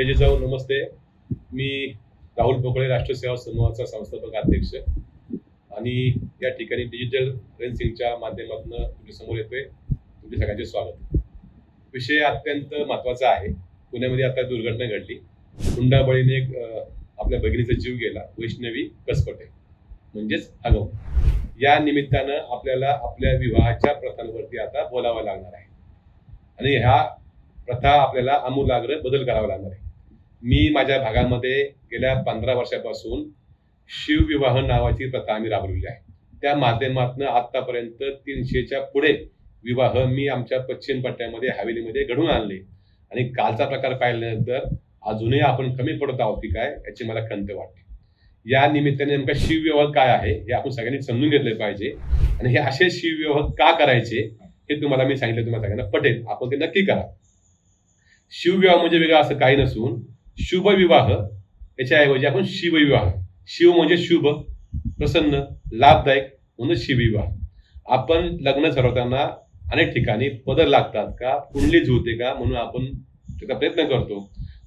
जय नमस्ते. मी राहुल पोकळे राष्ट्रीय सेवा समूहाचा संस्थापक अध्यक्ष. आणि या ठिकाणी डिजिटल रेन्सिंगच्या माध्यमातून तुमच्यासमोर येतोय. तुमचे सगळ्यांचे स्वागत. विषय अत्यंत महत्त्वाचा आहे. पुण्यामध्ये आता दुर्घटना घडली. हुंडाबळीने एक आपल्या भगिनीचा जीव गेला वैष्णवी कसपटे. म्हणजेच हगव या निमित्तानं आपल्याला आपल्या विवाहाच्या प्रथांवरती आता बोलावं लागणार आहे. आणि ह्या प्रथा आपल्याला आमूलाग्र बदल करावा लागणार आहे. मी माझ्या भागामध्ये गेल्या पंधरा वर्षापासून शिवविवाह नावाची प्रथा आम्ही राबवलेली आहे. त्या माध्यमातून आतापर्यंत तीनशेच्या पुढे विवाह मी आमच्या पश्चिम पट्ट्यामध्ये हवेलीमध्ये घडून आणले. आणि कालचा प्रकार पाहिल्यानंतर अजूनही आपण कमी पडत आहोत की काय याची मला खंत वाटते. या निमित्ताने नेमका शिवविवाह काय आहे हे आपण सगळ्यांनी समजून घेतले पाहिजे. आणि हे असे शिवविवाह का करायचे हे तुम्हाला मी सांगितलं तुम्हाला सगळ्यांना पटेल. आपण ते नक्की करा. शिवविवाह म्हणजे वेगळा असं काही नसून शुभविवाह. याच्याऐवजी आपण शिवविवाह. शिव म्हणजे शुभ प्रसन्न लाभदायक म्हणून शिवविवाह. आपण लग्न ठरवताना अनेक ठिकाणी पदर लागतात का कुंडली जुळते का म्हणून आपण त्याचा प्रयत्न करतो.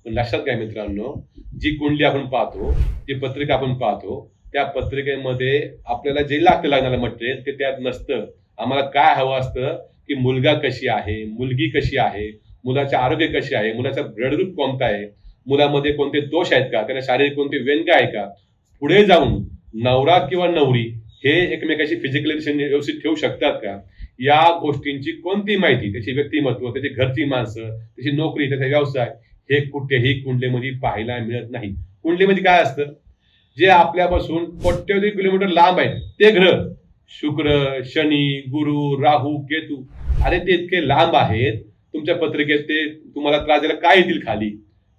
पण लक्षात घ्या मित्रांनो जी कुंडली आपण पाहतो जी पत्रिका आपण पाहतो त्या पत्रिकेमध्ये आपल्याला जे लागतं लागणारं मटेरियल ते त्यात नसतं. आम्हाला काय हवं असतं की मुलगा कशी आहे मुलगी कशी आहे मुलाचे आरोग्य कसे आहे मुलाचा ब्लड ग्रुप कोणता आहे मुलामध्ये कोणते दोष आहेत का? त्याला शारीरिक कोणते व्यंग आहे का? पुढे जाऊन नवरा किंवा नवरी हे एकमेकाशी फिजिकली व्यवस्थित ठेवू शकतात का? या गोष्टींची कोणती माहिती? त्याची व्यक्तिमत्व त्याची घरची माणसं त्याची नोकरी त्याचा व्यवसाय हे कुठेही कुंडलीमध्ये पाहायला मिळत नाही. कुंडलीमध्ये काय असतं? जे आपल्यापासून कोट्यवधी किलोमीटर लांब आहेत ते ग्रह. शुक्र शनी गुरु राहू केतू. अरे ते इतके लांब आहेत तुमच्या पत्रिकेत ते तुम्हाला त्रास द्यायला काय येतील खाली?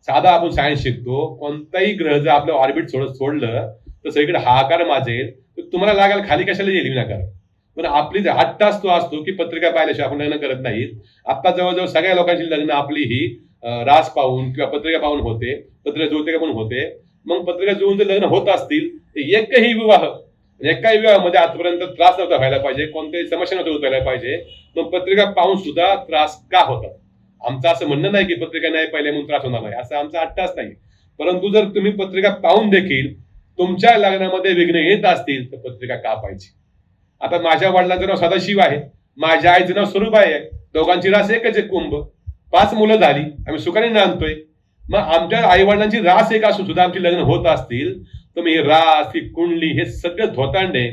साधा आपण सायन्स शिकतो कोणताही ग्रह जर आपलं ऑर्बिट सोडत सोडलं तर सगळीकडे हाकार माजेल तर तुम्हाला लागेल खाली कशाला येईल विनाकार पण आपली आठ तास तो असतो की पत्रिका पाहिल्याशिवाय आपण लग्न करत नाहीत. आता जवळजवळ सगळ्या लोकांची लग्न आपली ही रास पाहून किंवा पत्रिका पाहून होते पत्रिका जुळते का म्हणून होते. मग पत्रिका जुळून जर लग्न होत असतील तर एकही विवाह एकाही विवाहामध्ये आजपर्यंत त्रास नव्हता व्हायला पाहिजे कोणत्याही समस्या नव्हत्या व्हायला पाहिजे. मग पत्रिका पाहून सुद्धा त्रास का होतात? आमचं असं म्हणणं नाही की पत्रिका नाही पाहिल्या म्हणून त्रास होणार नाही. असं आमचा अट्टाच नाही. परंतु जर तुम्ही पत्रिका पाहून देखील तुमच्या लग्नामध्ये विघ्न येत असतील तर पत्रिका का पाहिजे आता माझ्या वडिलांचं नाव सदाशिव आहे. माझ्या आईचं नाव स्वरूप आहे. दोघांची रास एकच आहे कुंभ. पाच मुलं झाली. आम्ही सुखाने नांदतोय. मग आमच्या आई वडिलांची रास एक असून सुद्धा आमची लग्न होत असतील तर मग ही रास ही कुंडली हे सगळं धोतांडे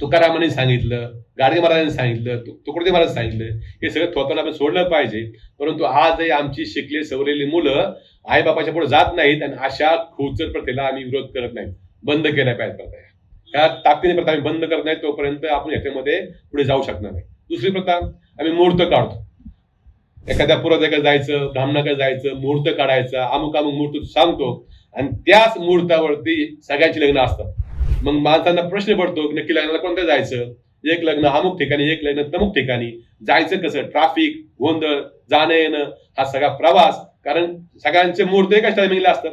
तुकारामाने सांगितलं गाडगे महाराजांनी सांगितलं तु- तुकडोजी महाराज सांगितलं हे सगळं थोताना आपण सोडलं पाहिजे. परंतु आजही आमची शिकले सवरलेली मुलं आईबापाच्या पुढे जात नाहीत आणि अशा खोचर प्रथेला आम्ही विरोध करत नाही बंद केल्या पाहिजे प्रथा ह्या ताकदीने प्रथा आम्ही बंद करत नाही तोपर्यंत आपण याच्यामध्ये पुढे जाऊ शकणार नाही. दुसरी प्रथा आम्ही मुहूर्त काढतो. एखाद्या पुराजाकडे जायचं ब्राह्मणाकडे जायचं मुहूर्त काढायचा अमुक अमुक मुहूर्त सांगतो. आणि त्याच मुहूर्तावरती सगळ्यांची लग्न असतात. मग माणसांना प्रश्न पडतो की नक्की लग्नाला कोणत्या जायचं? एक लग्न अमुक ठिकाणी एक लग्न तमुक ठिकाणी. जायचं कसं? ट्राफिक गोंधळ जाणं येणं हा सगळा प्रवास. कारण सगळ्यांचे मुहूर्त एकाच टायमिंगला असतात.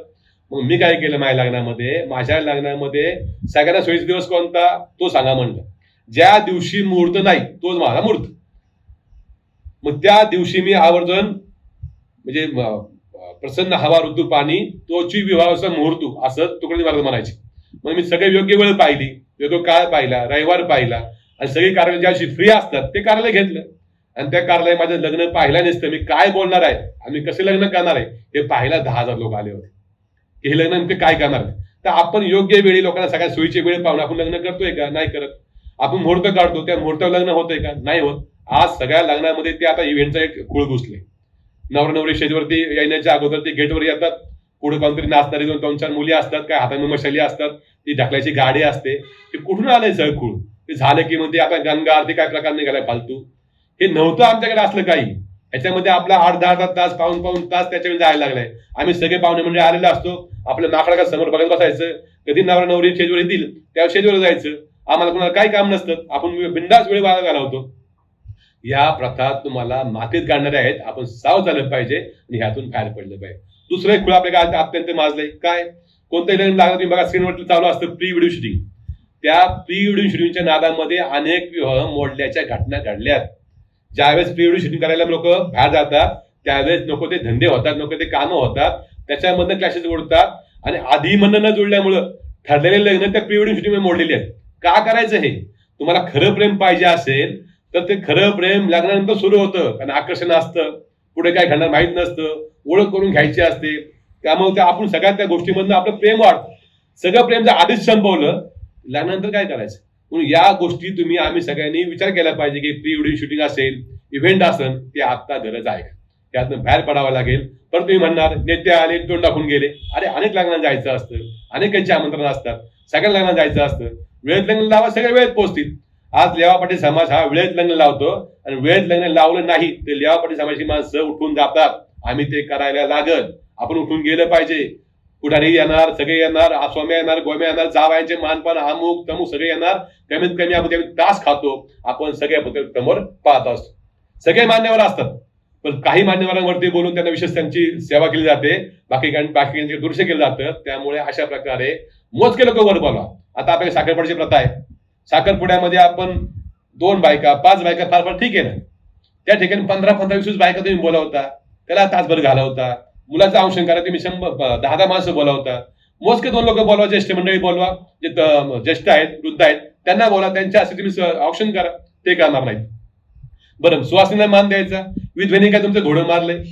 मग मी काय केलं माझ्या लग्नामध्ये? माझ्या लग्नामध्ये सगळ्यांना सोयीचा दिवस कोणता? तो सांगा म्हणलं. ज्या दिवशी मुहूर्त नाही तोच माझा मुहूर्त. मग त्या दिवशी मी आवर्जून म्हणजे प्रसन्न हवा ऋतू पाणी तोची विवाहाचा मुहूर्त असं तुकडे महाराज म्हणायचे. मग मी सगळे योग्य वेळ पाहिली योग्य काळ पाहिला रविवार पाहिला आणि सगळी कार्यालय ज्या दिवशी फ्री असतात ते कार्यालय घेतलं. आणि त्या कार्यालय माझं लग्न पाहिलं नसतं मी काय बोलणार आहे आम्ही कसे लग्न करणार आहे हे पाहायला दहा हजार लोक आले होते. की हे लग्न ते काय करणार आहे? तर आपण योग्य वेळी लोकांना सगळ्या सोयीची वेळ पाहून आपण लग्न करतोय का? नाही करत. आपण मुहूर्त काढतो त्या मुहूर्तावर लग्न होतंय का? नाही होत. आज सगळ्या लग्नामध्ये ते आता इव्हेंटचा एक खूळ घुसले. नवरा नवरी शेजवरती येण्याच्या अगोदर ते गेटवर येतात. पुढे कोणतरी नाचणारी दोन दोन चार मुली असतात काय हाताने मशाली असतात ती ढकलायची गाडी असते. ते कुठून आलंय सगळं ते झालं की मग ते आता गंगा आरती काय प्रकार निघालाय फालतू? हे नव्हतं आमच्याकडे असलं काही. याच्यामध्ये आपला आठ दहा दहा तास पाऊन पाऊन तास त्याच्यामध्ये जायला लागलाय. आम्ही सगळे पाहुणे म्हणजे आलेलो असतो. आपल्या नाकडा समोर बघत बसायचं. कधी नवरा नवरी स्टेजवर येतील त्या स्टेजवर जायचं. आम्हाला कोणाला काही काम नसतं. आपण बिंदास वेळ वाया घालवतो. या प्रथा तुम्हाला मातीत काढणाऱ्या आहेत. आपण साव झालं पाहिजे आणि ह्यातून बाहेर पडलं पाहिजे. दुसरं एक खुळ आपल्या काय अत्यंत माजलंय. काय? कोणतंही लग्न लागलं तुम्ही बघा स्क्रीनवर चालू असतं प्री व्हिडिओ शूटिंग त्या प्री व्हिडिओ शूटिंगच्या नादामध्ये अनेक विवाह मोडल्याच्या घटना घडल्यात. ज्यावेळेस प्री व्हिडिओ शूटिंग करायला लोक बाहेर जातात त्यावेळेस नको ते धंदे होतात नको ते कामं होतात त्याच्यामधनं क्लॅशेस ओढतात आणि आधी म्हणणं न जुळल्यामुळं ठरलेले लग्न त्या प्री वेडिंग शूटिंग मोडलेली आहेत. का करायचं हे? तुम्हाला खरं प्रेम पाहिजे असेल तर ते खरं प्रेम लग्नानंतर सुरू होतं आणि आकर्षण असतं. पुढे काय घडणार माहीत नसतं. ओळख करून घ्यायची असते. त्यामुळे त्या आपण सगळ्या त्या गोष्टीमधनं आपलं प्रेम वाढतं. सगळं प्रेम जर आधीच संपवलं. लग्नानंतर काय करायचं? म्हणून या गोष्टी तुम्ही आम्ही सगळ्यांनी विचार केला पाहिजे की प्री वेडिंग शूटिंग असेल इव्हेंट असेल ते आत्ता गरज आहे. का त्यातनं बाहेर पडावं लागेल. पण तुम्ही म्हणणार नेते आले तोंड दाखवून गेले. अरे अनेक लग्नाला जायचं असतं. अनेकांची आमंत्रण असतात. सगळ्या लग्नाला जायचं असतं. वेळेत लग्न लावा सगळ्या वेळेत पोहोचतील. आज लेवापाटी समाज हा वेळेत लग्न लावतो आणि वेळेत लग्न लावलं नाही ते लेवापाटी समाजाची माणसं उठून जातात. आम्ही ते करायला लागत आपण उठून गेलं पाहिजे. पुढारी येणार सगळे येणार आसोम्या येणार गोम्या येणार जावायचे मानपान अमुक तमुक सगळे येणार. कमीत कमी आपण कमी तास खातो. आपण सगळ्या समोर पाहत असतो. सगळे मान्यवर असतात. पण काही मान्यवरांवरती बोलून त्यांना विशेष त्यांची सेवा केली जाते. बाकी बाकीचे दुर्लक्ष केलं जातं. त्यामुळे अशा प्रकारे मोजके लोक वर बोला आता आपल्याला साखरपुड्याची प्रथा आहे. साखरपुड्यामध्ये आपण दोन बायका पाच बायका फार फार ठीक आहे ना? त्या ठिकाणी पंधरा पंधरा वीस बायका तुम्ही बोलावता त्याला तासभर घालवता मुलाचं अंशन करा तुम्ही शंभर दहा दहा माणसं बोलावता. मोजके दोन लोक बोलवा ज्येष्ठ मंडळी बोलवा जे ज्येष्ठ आहेत वृद्ध आहेत त्यांना बोला त्यांच्या असे तुम्ही ऑप्शन करा ते करणार नाहीत. बरं सुवासिनीला मान द्यायचा. विधवेने काय तुमचं घोडं मारलंय?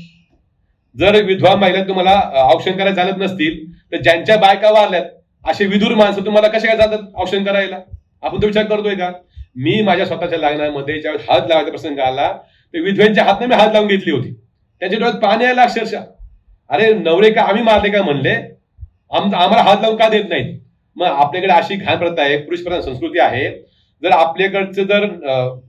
जर विधवा महिला तुम्हाला औषण करायला चालत नसतील तर ज्यांच्या बायका वारल्यात असे विदूर माणसं तुम्हाला कसे काय जातात औषण करायला? आपण तो विचार करतोय का? मी माझ्या स्वतःच्या लग्नामध्ये ज्यावेळेस हात लावायचा प्रसंग आला तर विधव्यांच्या हातने मी हात लावून घेतली होती. त्यांच्या डोळ्यात पाणी आलं अक्षरशः. अरे नवरे का आम्ही मारले का म्हणले? आम आम्हाला हात लावून का देत नाहीत? मग आपल्याकडे अशी घाण प्रथा आहे पुरुष प्रधान संस्कृती आहे. जर आपल्याकडचं जर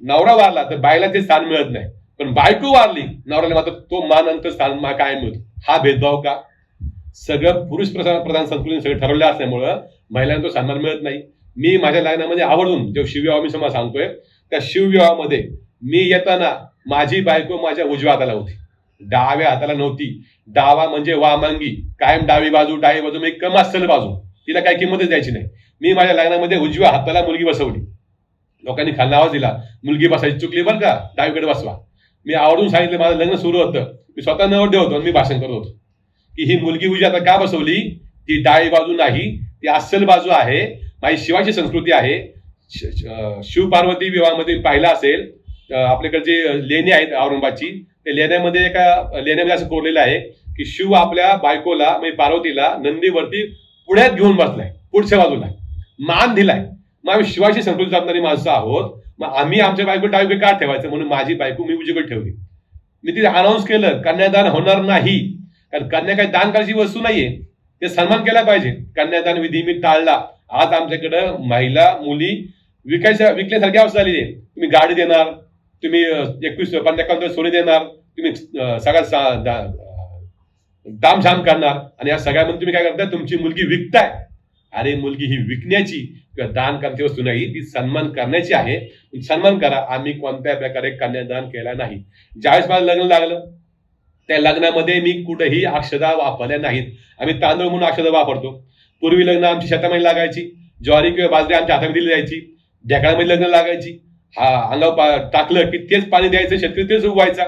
नवरा वारला तर बायला ते स्थान मिळत नाही. पण बायको वारली नवऱ्याला मात्र तो मान अंतर स्थान काय मिळतो हा भेदभाव का? सगळं पुरुष प्रधान प्रधान सगळं ठरवलं असल्यामुळं महिलांना तो सन्मान मिळत नाही. मी माझ्या लग्नामध्ये आवर्जून जो शिवविवाह मी समजा सांगतोय त्या शिवविवाहामध्ये मी येताना माझी बायको माझ्या उजव्या हाताला होती. डाव्या हाताला नव्हती. डावा म्हणजे वामांगी. कायम डावी बाजू डावी बाजू म्हणजे कम असेल बाजू. तिला काही किंमतच द्यायची नाही. मी माझ्या लग्नामध्ये उजव्या हाताला मुलगी बसवली. लोकांनी खाल्ला आवाज दिला. मुलगी बसायची चुकली बरं का? डावीकडे बसवा. मी आवडून सांगितलं माझं लग्न सुरू होतं. मी स्वतः नवरदेव होतो आणि मी भाषण करत होतो. की ही मुलगी उजी आता का बसवली? ती डावी बाजू नाही ती अस्सल बाजू आहे. माझी शिवाची संस्कृती आहे. शिव पार्वती शिवपार्वती विवाहामध्ये पाहिलं असेल आपल्याकडे जे लेणी आहेत औरंगाबादची त्या लेण्यामध्ये एका लेण्यामध्ये असं कोरलेलं आहे की शिव आपल्या बायकोला म्हणजे पार्वतीला नंदीवरती पुण्यात घेऊन बसलाय पुढच्या बाजूला. मान दिलाय. मग आम्ही शिवाची संस्कृती जपणारी माणसं आहोत. मग आम्ही आमच्या बायको डावीकडे का ठेवायचं? म्हणून माझी बायको मी उजीकडे ठेवली. मी तिथे अनाऊन्स केलं कन्यादान होणार नाही. कारण कन्या काही दान करायची वस्तू नाहीये. ते सन्मान केला पाहिजे. कन्यादान विधी मी टाळला. आज आमच्याकडं महिला मुली विकायच्या विकल्यासारखी अवस्था झालेली आहे. तुम्ही गाडी देणार तुम्ही एकवीस पंधरा सोने देणार तुम्ही सगळ्या सगळा सा- दा- दामझाम करणार. आणि या सगळ्यामध्ये तुम्ही काय करताय? तुमची मुलगी विकताय. अरे मुलगी ही विकण्याची किंवा दान करण्याची वस्तू नाही ती सन्मान करण्याची आहे. सन्मान करा. आम्ही कोणत्या प्रकारे कन्यादान केला नाही. ज्यावेळेस मला लग्न लागलं त्या लग्नामध्ये मी कुठेही अक्षदा वापरल्या नाहीत. आम्ही तांदूळ म्हणून अक्षदा वापरतो. पूर्वी लग्न आमची शेतामध्ये लागायची. ज्वारी किंवा बाजरी आमच्या हातामध्ये दिली जायची. ढेकळामध्ये लग्न लागायची. हा अंगावर पा- टाकलं की तेच पाणी द्यायचं शेतकरी तेच उगवायचा.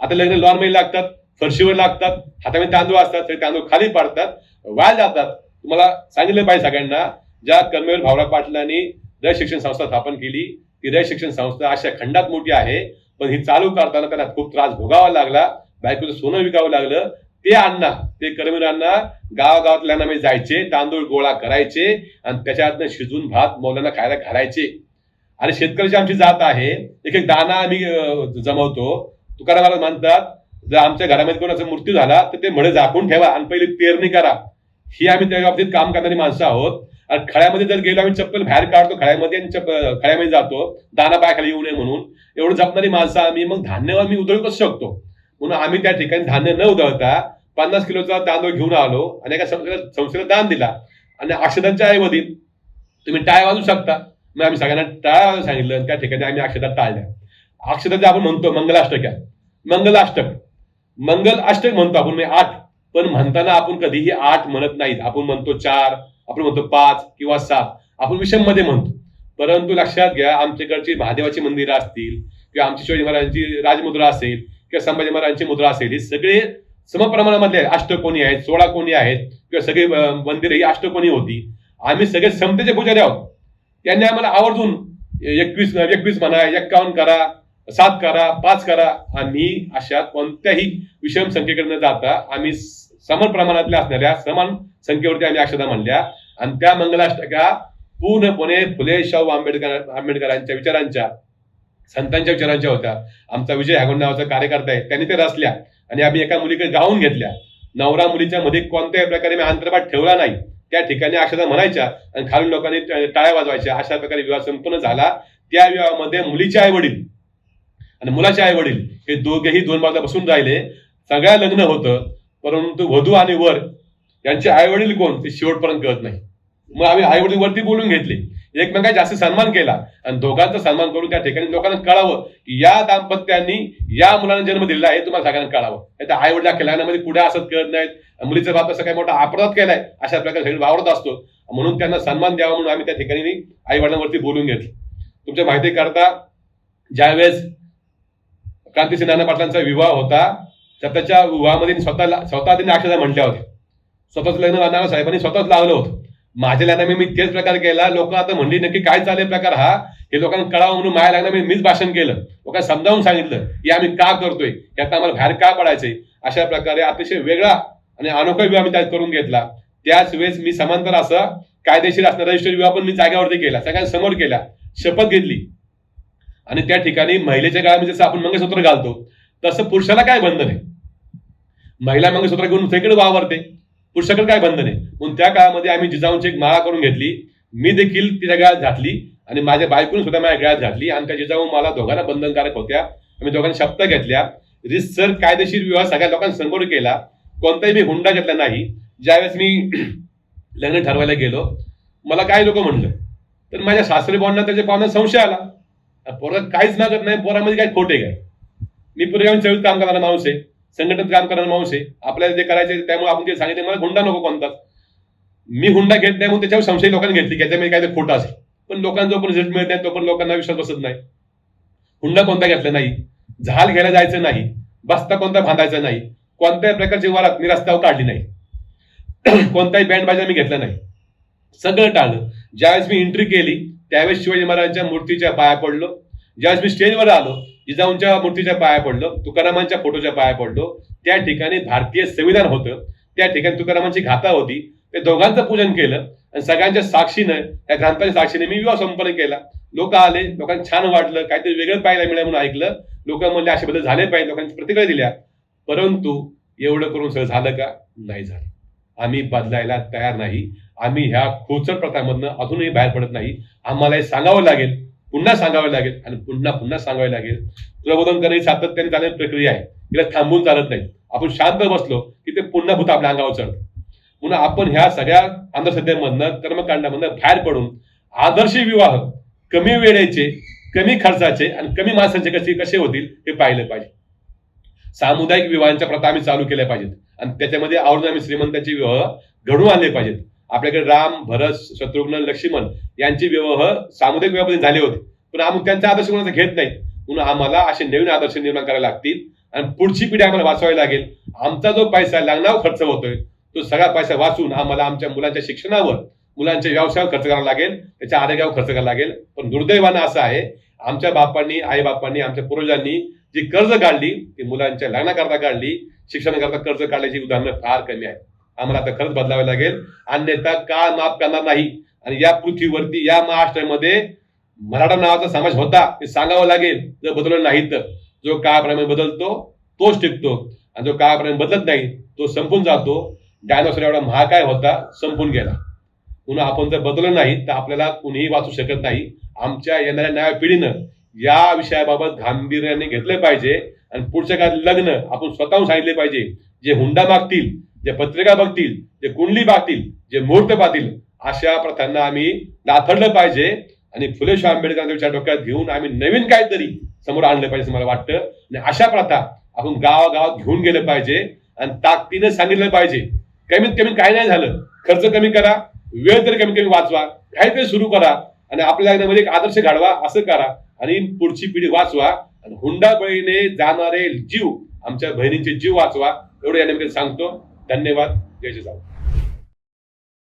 आता लग्न लॉनमध्ये लागतात फरशीवर लागतात हातामध्ये तांदूळ असतात ते तांदूळ खाली पाडतात वाया जातात. तुम्हाला सांगितलं पाहिजे सगळ्यांना ज्या कर्मवीर भावराव पाटलांनी रय शिक्षण संस्था स्थापन केली ती रय शिक्षण संस्था अशा खंडात मोठी आहे. पण ही चालू करताना त्यांना खूप त्रास भोगावा लागला. बायकोचं सोनं विकावं लागलं. ते अण्णा ते कर्मवीर अण्णा गावागावातल्यांना मी जायचे तांदूळ गोळा करायचे आणि त्याच्यातनं शिजून भात मौलांना खायला घालायचे. आणि शेतकऱ्याची आमची जात आहे एक एक दाना आम्ही जमवतो. तुकारामाला म्हणतात जर आमच्या घरामध्ये कोणाचा मृत्यू झाला तर ते म्हणे झाकून ठेवा आणि पहिली पेरणी करा. ही आम्ही त्या बाबतीत काम करणारी माणसं आहोत. आणि खळ्यामध्ये जर गेलो आम्ही चप्पल बाहेर काढतो खळ्यामध्ये आणि चप्पल खळ्यामध्ये जातो दाना पायाखाली येऊ नये म्हणून. एवढं जपणारी माणसं आम्ही मग धान्य आम्ही उधळू कसं शकतो? म्हणून आम्ही त्या ठिकाणी धान्य न उधळता पन्नास किलोचा तांदूळ घेऊन आलो आणि एका संस्थेला दान दिला. आणि अक्षदांच्या ऐवजी तुम्ही टाळ्या वाजू शकता. मग आम्ही सगळ्यांना टाळ्या सांगितलं आणि त्या ठिकाणी आम्ही अक्षदा टाळल्या. अक्षदा जे आपण म्हणतो मंगलाष्टक आहे. मंगलाष्टक. मंगल अष्टक म्हणतो आपण म्हणजे आठ. पण म्हणताना आपण कधीही आठ म्हणत नाहीत. आपण म्हणतो चार आपण म्हणतो पाच किंवा सात आपण विषममध्ये म्हणतो. परंतु लक्षात घ्या आमच्याकडची महादेवाची मंदिरं असतील किंवा आमची शिवाजी महाराजांची राजमुद्रा असेल किंवा संभाजी महाराजांची मुद्रा असेल हे सगळे समप्रमाणामधले अष्टकोणी आहेत सोळा कोणी आहेत किंवा सगळी मंदिरं ही अष्टकोणी होती. आम्ही सगळे समतेचे पुजारी आहोत. त्यांनी आम्हाला आवर्जून एकवीस एकवीस म्हणा एक्कावन्न करा सात करा पाच करा. आम्ही अशा कोणत्याही विषम संख्येकडे न जाता आम्ही समान प्रमाणातल्या असणाऱ्या समान संख्येवरती आम्ही अक्षता म्हणल्या आणि त्या मंगलाष्टका पूर्णपणे फुले शाहू आंबेडकर आंबेडकरांच्या विचारांच्या संतांच्या विचारांच्या होत्या. आमचा विजय हॅगोंड नावाचा कार्यकर्ता आहे. त्यांनी ते रचल्या. आणि आम्ही एका मुलीकडे गाऊन घेतल्या. नवरा मुलीच्या मध्ये कोणत्याही प्रकारे मी अंतर्भात ठेवला नाही. त्या ठिकाणी अक्षता म्हणायच्या आणि खालून लोकांनी टाळ्या वाजवायच्या. अशा प्रकारे विवाह संपन्न झाला. त्या विवाहामध्ये मुलीचे आई वडील आणि मुलाचे आई वडील हे दोघेही दोन बाजूला बसून राहिले. सगळ्या लग्न होतं. परंतु वधू आणि वर यांचे आई वडील कोण? ते शेवटपर्यंत कळत नाही. मग आम्ही आई वडील वरती बोलून घेतले. एकमेकांचा जास्त सन्मान केला. आणि दोघांचा सन्मान करून त्या ठिकाणी लोकांना कळावं की या दाम्पत्यांनी या मुलांना जन्म दिलेला आहे तुम्हाला सगळ्यांना कळावं. त्या आई वडिला खेळण्यामध्ये पुढे असत कळत नाहीत मुलीचा बाप असं काही मोठा अपराध केलाय अशा प्रकारे सगळे वावरत असतो. म्हणून त्यांना सन्मान द्यावा म्हणून आम्ही त्या ठिकाणी आई वडिलांवरती बोलून घेतलं. तुमच्या माहिती करता ज्यावेळेस क्रांतिसिंह नाना पाटलांचा विवाह होता तर त्याच्या विवाहामध्ये स्वतः स्वतः त्यांनी अक्षता म्हटल्या होत्या. स्वतःच लग्न नाना साहेबांनी स्वतःच लावलं होतं. माझ्या लग्नामध्ये मी तेच प्रकार केला. लोक आता म्हणली नक्की काय चालेल प्रकार हा? हे लोकांना कळावं म्हणून माझ्या लग्नामध्ये मीच भाषण केलं. लोकांना समजावून सांगितलं की आम्ही का करतोय? यात आम्हाला बाहेर का पडायचंय? अशा प्रकारे अतिशय वेगळा आणि अनोखा विवाह आम्ही त्यात करून घेतला. त्याच वेळेस मी समांतर असं कायदेशीर असणारा रजिस्टर विवाह पण मी जागेवरती केला. सगळ्यांसमोर केला. शपथ घेतली. आणि त्या ठिकाणी महिलेच्या काळामध्ये जसं आपण मंगळसूत्र घालतो तसं पुरुषाला काय बंधन आहे? महिला मंगळसूत्र घेऊन सगळीकडे वावरते. पुरुषाकडे काय बंधन आहे? म्हणून त्या काळामध्ये आम्ही जिजाऊंची एक माळा करून घेतली. मी देखील तिच्या गळ्यात घातली आणि माझ्या बायकून सुद्धा माझ्या गळ्यात घातली. आणि त्या जिजाऊ मला दोघांना बंधनकारक होत्या. आम्ही दोघांनी शब्द घेतल्या. रिसर कायदेशीर विवाह सगळ्या लोकांसमोर केला. कोणताही मी हुंडा घेतला नाही. ज्यावेळेस मी लग्न ठरवायला गेलो मला काय लोक म्हणलं. तर माझ्या सासरी बॉन्डना त्याच्या पाहुण्या संशय आला. पोरं काहीच मागत नाही. पोरामध्ये काय खोटे काय मी पूर्वी चवीत काम करणारा माणूस आहे. संघटनेत काम करणारा माणूस आहे. आपल्याला जे करायचे त्यामुळे आपण ते सांगितले मला हुंडा नको कोणताच. मी हुंडा घेत नाही म्हणून त्याच्यावर संशय लोकांनी घेतली की काय काय खोटं असेल. पण लोकांना जो पण रिझल्ट मिळत नाही तो पण लोकांना विश्वास बसत नाही. हुंडा कोणता घेतला नाही? झाल घ्यायला जायचं नाही. बस्ता कोणता बांधायचा नाही. कोणत्याही प्रकारची वारात मी रस्त्यावर काढली नाही. कोणताही बँड मी घेतला नाही. सगळं टाळलं. ज्यावेळेस मी एंट्री केली त्यावेळेस शिवाजी महाराजांच्या मूर्तीच्या पाया पडलो. ज्यावेळेस मी स्टेजवर आलो जिजाऊंच्या मूर्तीच्या पाया पडलो तुकारामांच्या फोटोच्या पाया पडलो त्या ठिकाणी भारतीय संविधान होतं. त्या ठिकाणी तुकारामांची घाता होती. ते दोघांचं पूजन केलं आणि सगळ्यांच्या साक्षीनं त्या ग्रंथाच्या साक्षीने मी विवाह संपन्न केला. लोक आले लोकांना छान वाटलं काहीतरी वेगळं पाहायला मिळालं म्हणून ऐकलं. लोक म्हणले असे बदल झाले पाहिजे लोकांनी प्रतिक्रिया दिल्या. परंतु एवढं करून सगळं झालं का? नाही झालं. आम्ही बदलायला तयार नाही. आम्ही ह्या खोचर प्रथामधनं अजूनही बाहेर पडत नाही. आम्हाला हे सांगावं लागेल. पुन्हा सांगावं लागेल आणि पुन्हा पुन्हा सांगावे लागेल. प्रबोधन करणे ही सातत्याने चालणारी प्रक्रिया आहे. तिला थांबून चालत नाही. आपण शांत बसलो की ते पुन्हा भूत आपल्या अंगावर चढत. म्हणून आपण ह्या सगळ्या अंधश्रद्धेमधनं कर्मकांडामधनं बाहेर पडून आदर्श विवाह कमी वेळेचे कमी खर्चाचे आणि कमी माणसांचे कसे कसे होतील हे पाहिलं पाहिजे. सामुदायिक विवाहांच्या प्रथा आम्ही चालू केल्या पाहिजेत. आणि त्याच्यामध्ये आवर्जून आम्ही श्रीमंतांचे विवाह घडून आणले पाहिजेत. आपल्याकडे राम भरत शत्रुघ्न लक्ष्मण यांचे विवाह सामुदायिक विवाहामध्ये झाले होते. पण आम्ही त्यांचा आदर्श कोणाचा घेत नाही. म्हणून आम्हाला असे नवीन आदर्श निर्माण करायला लागतील आणि पुढची पिढी आम्हाला वाचवावी लागेल. आमचा जो पैसा लग्नावर खर्च होतोय तो सगळा पैसा वाचून आम्हाला आमच्या मुलांच्या शिक्षणावर मुलांच्या व्यवसायावर खर्च करावा लागेल त्याच्या आरोग्यावर खर्च करावा लागेल. पण दुर्दैवानं असं आहे आमच्या बापांनी आई बापांनी आमच्या पूर्वजांनी जी कर्ज काढली ती मुलांच्या लग्नाकरता काढली शिक्षणाकरता कर्ज काढण्याची उदाहरणं फार कमी आहेत. आम्हाला आता खरंच बदलावे लागेल. अन्यथा काळ माफ करणार नाही. आणि या पृथ्वीवरती या महाराष्ट्रामध्ये मराठा नावाचा समाज होता हे सांगावं लागेल. जर बदललं नाही तर. जो काळाप्रमाणे बदलतो तोच टिकतो. आणि जो काळाप्रमाणे बदलत नाही तो संपून जातो. डायनोसॉर एवढा महाकाय होता संपून गेला. म्हणून आपण जर बदललं नाही तर आपल्याला कुणीही वाचू शकत नाही. आमच्या येणाऱ्या नव्या पिढीनं या विषयाबाबत गांभीर्याने घेतलं पाहिजे. आणि पुढच्या काळात लग्न आपण स्वतःहून सांगितले पाहिजे. जे हुंडा मागतील जे पत्रिका बघतील जे कुंडली पाहतील जे मुहूर्त पाहतील अशा प्रथांना आम्ही नाथडलं पाहिजे आणि फुले शाह आंबेडकरांच्या विचार डोक्यात घेऊन आम्ही नवीन काहीतरी समोर आणलं पाहिजे असं मला वाटतं. आणि अशा प्रथा आपण गावागावात घेऊन गेलं पाहिजे आणि ताकदीनं सांगितलं पाहिजे. कमीत कमी काय नाही झालं. खर्च कमी करा वेळ तरी कमी कमी वाचवा काहीतरी सुरू करा आणि आपल्या लग्नामध्ये एक आदर्श घडवा असं करा आणि पुढची पिढी वाचवा आणि हुंडाबळीने जाणारे जीव आमच्या बहिणींचे जीव वाचवा एवढं या निमित्ताने सांगतो. धन्यवाद. जय जिजाऊ